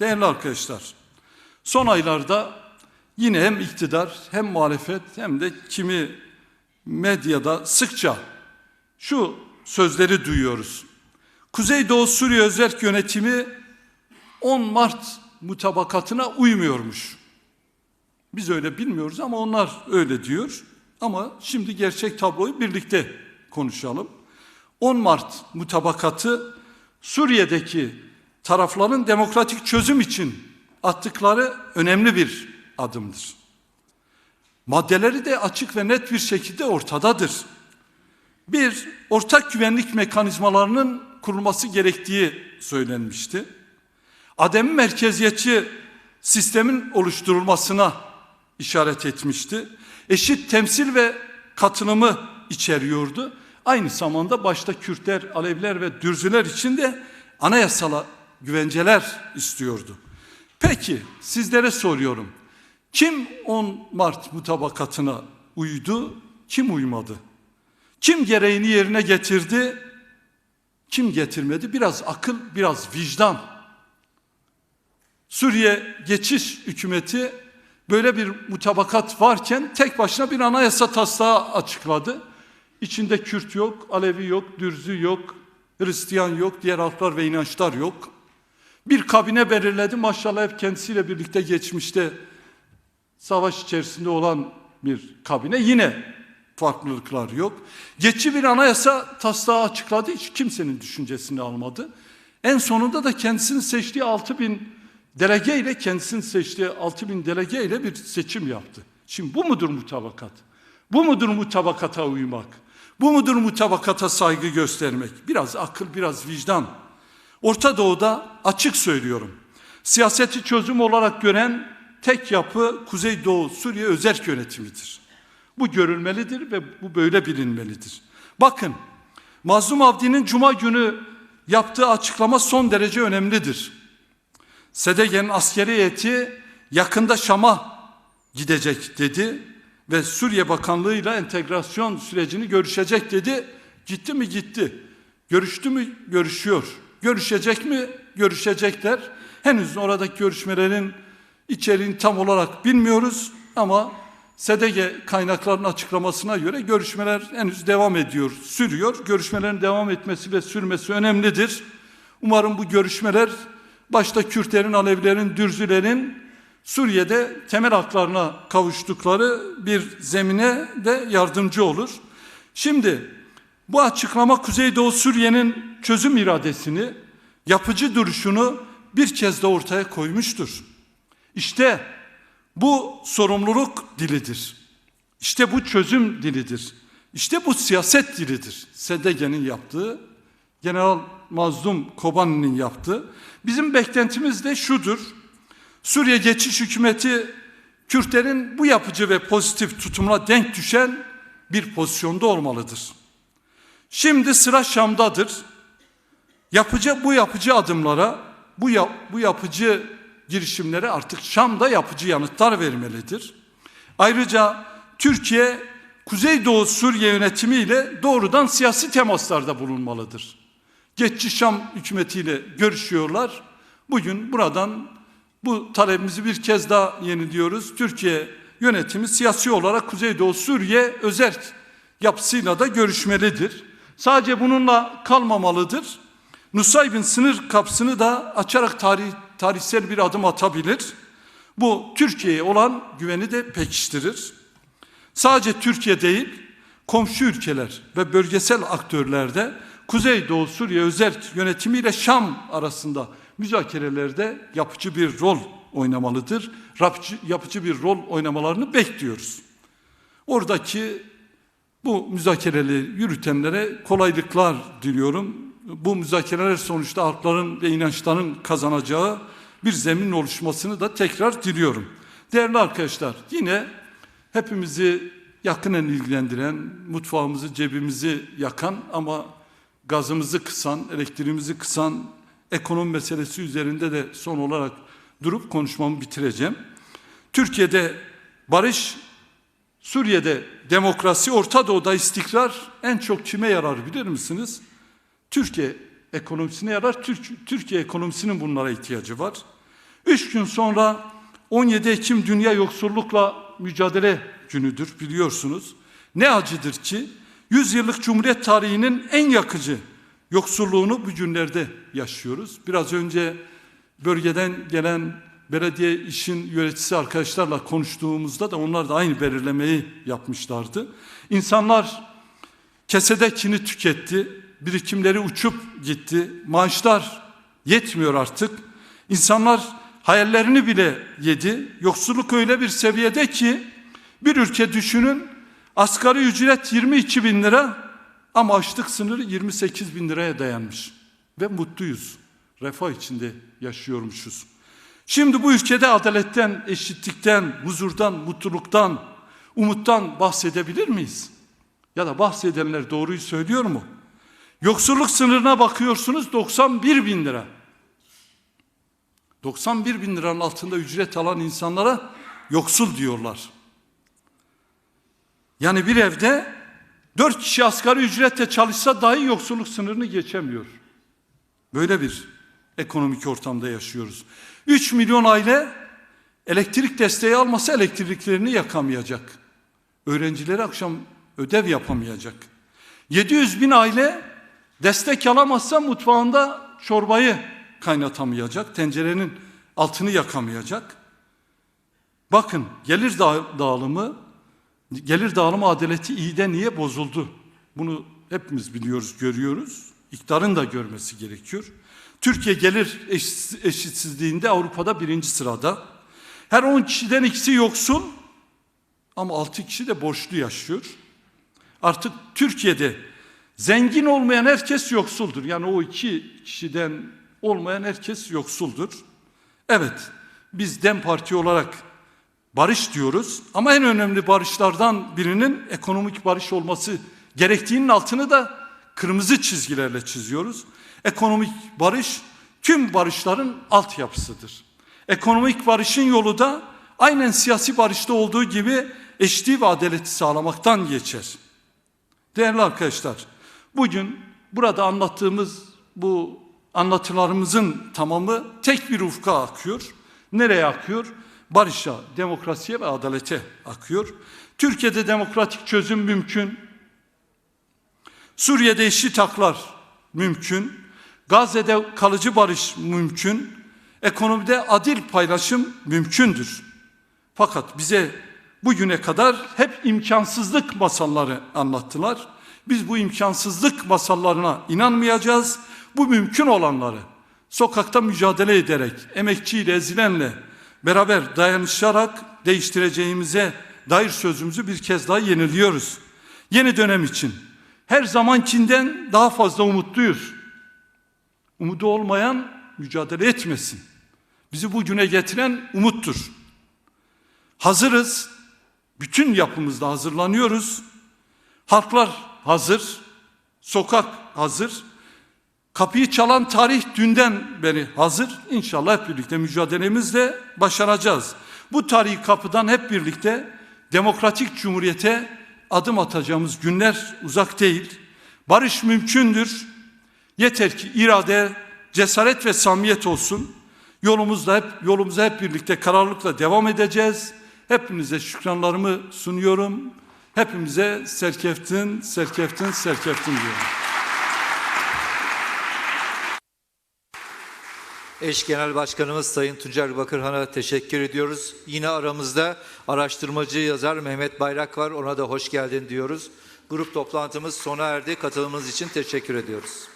Değerli arkadaşlar, son aylarda yine hem iktidar hem muhalefet hem de kimi medyada sıkça şu sözleri duyuyoruz. Kuzeydoğu Suriye Özerk Yönetimi 10 Mart mutabakatına uymuyormuş. Biz öyle bilmiyoruz ama onlar öyle diyor. Ama şimdi gerçek tabloyu birlikte konuşalım. 10 Mart mutabakatı Suriye'deki tarafların demokratik çözüm için attıkları önemli bir adımdır. Maddeleri de açık ve net bir şekilde ortadadır. Bir, ortak güvenlik mekanizmalarının kurulması gerektiği söylenmişti. Adem merkeziyetçi sistemin oluşturulmasına işaret etmişti. Eşit temsil ve katılımı içeriyordu. Aynı zamanda başta Kürtler, Aleviler ve Dürzüler için de anayasala güvenceler istiyordu. Peki sizlere soruyorum. Kim 10 Mart mutabakatına uydu, kim uymadı? Kim gereğini yerine getirdi, kim getirmedi? Biraz akıl, biraz vicdan. Suriye geçiş hükümeti böyle bir mutabakat varken tek başına bir anayasa taslağı açıkladı. İçinde Kürt yok, Alevi yok, Dürzü yok, Hristiyan yok, diğer halklar ve inançlar yok. Bir kabine belirledi maşallah hep kendisiyle birlikte geçmişte savaş içerisinde olan bir kabine yine farklılıklar yok. Geçici bir anayasa taslağı açıkladı hiç kimsenin düşüncesini almadı. En sonunda da kendisini seçtiği 6 bin delege ile kendisini seçtiği 6 bin delege ile bir seçim yaptı. Şimdi bu mudur mutabakat? Bu mudur mutabakata uymak? Bu mudur mutabakata saygı göstermek? Biraz akıl, biraz vicdan. Orta Doğu'da açık söylüyorum. Siyaseti çözüm olarak gören tek yapı Kuzeydoğu Suriye özerk yönetimidir. Bu görülmelidir ve bu böyle bilinmelidir. Bakın Mazlum Avdi'nin Cuma günü yaptığı açıklama son derece önemlidir. Sedegen'in askeri heyeti yakında Şam'a gidecek dedi ve Suriye Bakanlığı'yla entegrasyon sürecini görüşecek dedi. Gitti mi gitti. Görüştü mü görüşüyor. Görüşecek mi görüşecekler. Henüz oradaki görüşmelerin içeriğini tam olarak bilmiyoruz ama SDG kaynaklarının açıklamasına göre görüşmeler henüz devam ediyor, sürüyor. Görüşmelerin devam etmesi ve sürmesi önemlidir. Umarım bu görüşmeler başta Kürtlerin, Alevilerin, Dürzülerin Suriye'de temel haklarına kavuştukları bir zemine de yardımcı olur. Şimdi bu açıklama Kuzeydoğu Suriye'nin çözüm iradesini, yapıcı duruşunu bir kez de ortaya koymuştur. İşte bu sorumluluk dilidir. İşte bu çözüm dilidir. İşte bu siyaset dilidir. SDG'nin yaptığı, General Mazlum Kobani'nin yaptığı. Bizim beklentimiz de şudur. Suriye geçiş hükümeti Kürtlerin bu yapıcı ve pozitif tutumuna denk düşen bir pozisyonda olmalıdır. Şimdi sıra Şam'dadır. Yapıcı bu yapıcı adımlara, bu yap, bu yapıcı girişimlere artık Şam'da yapıcı yanıtlar vermelidir. Ayrıca Türkiye Kuzeydoğu Suriye yönetimiyle doğrudan siyasi temaslarda bulunmalıdır. Geçici Şam hükümetiyle görüşüyorlar. Bugün buradan bu talebimizi bir kez daha yeniliyoruz. Türkiye yönetimi siyasi olarak Kuzeydoğu Suriye özerk yapısıyla da görüşmelidir. Sadece bununla kalmamalıdır. Nusaybin sınır kapısını da açarak tarih, tarihsel bir adım atabilir. Bu Türkiye'ye olan güveni de pekiştirir. Sadece Türkiye değil, komşu ülkeler ve bölgesel aktörlerde Kuzeydoğu Suriye özerk yönetimiyle Şam arasında müzakerelerde yapıcı bir rol oynamalıdır. Yapıcı, yapıcı bir rol oynamalarını bekliyoruz. Oradaki bu müzakereleri yürütenlere kolaylıklar diliyorum. Bu müzakereler sonuçta halkların ve inançların kazanacağı bir zemin oluşmasını da tekrar diliyorum. Değerli arkadaşlar yine hepimizi yakinen ilgilendiren, mutfağımızı, cebimizi yakan ama gazımızı kısan, elektriğimizi kısan ekonomi meselesi üzerinde de son olarak durup konuşmamı bitireceğim. Türkiye'de barış, Suriye'de demokrasi, Orta Doğu'da istikrar en çok kime yarar bilir misiniz? Türkiye ekonomisine yarar. Türk, Türkiye ekonomisinin bunlara ihtiyacı var. Üç gün sonra 17 Ekim Dünya Yoksullukla Mücadele Günüdür biliyorsunuz. Ne acıdır ki 100 yıllık Cumhuriyet tarihinin en yakıcı yoksulluğunu bu günlerde yaşıyoruz. Biraz önce bölgeden gelen belediye işin yöneticisi arkadaşlarla konuştuğumuzda da onlar da aynı belirlemeyi yapmışlardı. İnsanlar kesedekini tüketti, birikimleri uçup gitti, maaşlar yetmiyor artık. İnsanlar hayallerini bile yedi. Yoksulluk öyle bir seviyede ki bir ülke düşünün asgari ücret 22 bin lira ama açlık sınırı 28 bin liraya dayanmış. Ve mutluyuz. Refah içinde yaşıyormuşuz. Şimdi bu ülkede adaletten, eşitlikten, huzurdan, mutluluktan, umuttan bahsedebilir miyiz? Ya da bahsedenler doğruyu söylüyor mu? Yoksulluk sınırına bakıyorsunuz 91 bin lira. 91 bin liranın altında ücret alan insanlara yoksul diyorlar. Yani bir evde dört kişi asgari ücretle çalışsa dahi yoksulluk sınırını geçemiyor. Böyle bir ekonomik ortamda yaşıyoruz. 3 milyon aile elektrik desteği almasa elektriklerini yakamayacak. Öğrencileri akşam ödev yapamayacak. 700 bin aile destek alamazsa mutfağında çorbayı kaynatamayacak. Tencerenin altını yakamayacak. Bakın gelir dağı- dağılımı, gelir dağılımı adaleti iyide niye bozuldu? Bunu hepimiz biliyoruz, görüyoruz. İktidarın da görmesi gerekiyor. Türkiye gelir eşit- eşitsizliğinde Avrupa'da birinci sırada. Her 10 kişiden ikisi yoksul ama 6 kişi de borçlu yaşıyor. Artık Türkiye'de zengin olmayan herkes yoksuldur. Yani o iki kişiden olmayan herkes yoksuldur. Evet, biz DEM Parti olarak barış diyoruz ama en önemli barışlardan birinin ekonomik barış olması gerektiğinin altını da kırmızı çizgilerle çiziyoruz. Ekonomik barış tüm barışların altyapısıdır. Ekonomik barışın yolu da aynen siyasi barışta olduğu gibi eşitliği ve adaleti sağlamaktan geçer. Değerli arkadaşlar, bugün burada anlattığımız bu anlatılarımızın tamamı tek bir ufka akıyor. Nereye akıyor? Barışa, demokrasiye ve adalete akıyor. Türkiye'de demokratik çözüm mümkün. Suriye'de eşit haklar mümkün. Gazze'de kalıcı barış mümkün. Ekonomide adil paylaşım mümkündür. Fakat bize bugüne kadar hep imkansızlık masalları anlattılar. Biz bu imkansızlık masallarına inanmayacağız. Bu mümkün olanları sokakta mücadele ederek, emekçiyle, ezilenle beraber dayanışarak değiştireceğimize dair sözümüzü bir kez daha yeniliyoruz. Yeni dönem için her zamankinden daha fazla umutluyuz. Umudu olmayan mücadele etmesin. Bizi bugüne getiren umuttur. Hazırız. Bütün yapımızda hazırlanıyoruz. Halklar hazır. Sokak hazır. Kapıyı çalan tarih dünden beri hazır. İnşallah hep birlikte mücadelemizle başaracağız. Bu tarihi kapıdan hep birlikte demokratik cumhuriyete adım atacağımız günler uzak değil. Barış mümkündür. Yeter ki irade, cesaret ve samimiyet olsun. Yolumuzda hep yolumuza hep birlikte kararlılıkla devam edeceğiz. Hepinize şükranlarımı sunuyorum. Hepimize serkeftin, serkeftin, serkeftin diyorum. Eş Genel Başkanımız Sayın Tuncer Bakırhan'a teşekkür ediyoruz. Yine aramızda araştırmacı yazar Mehmet Bayrak var. Ona da hoş geldin diyoruz. Grup toplantımız sona erdi. Katılımınız için teşekkür ediyoruz.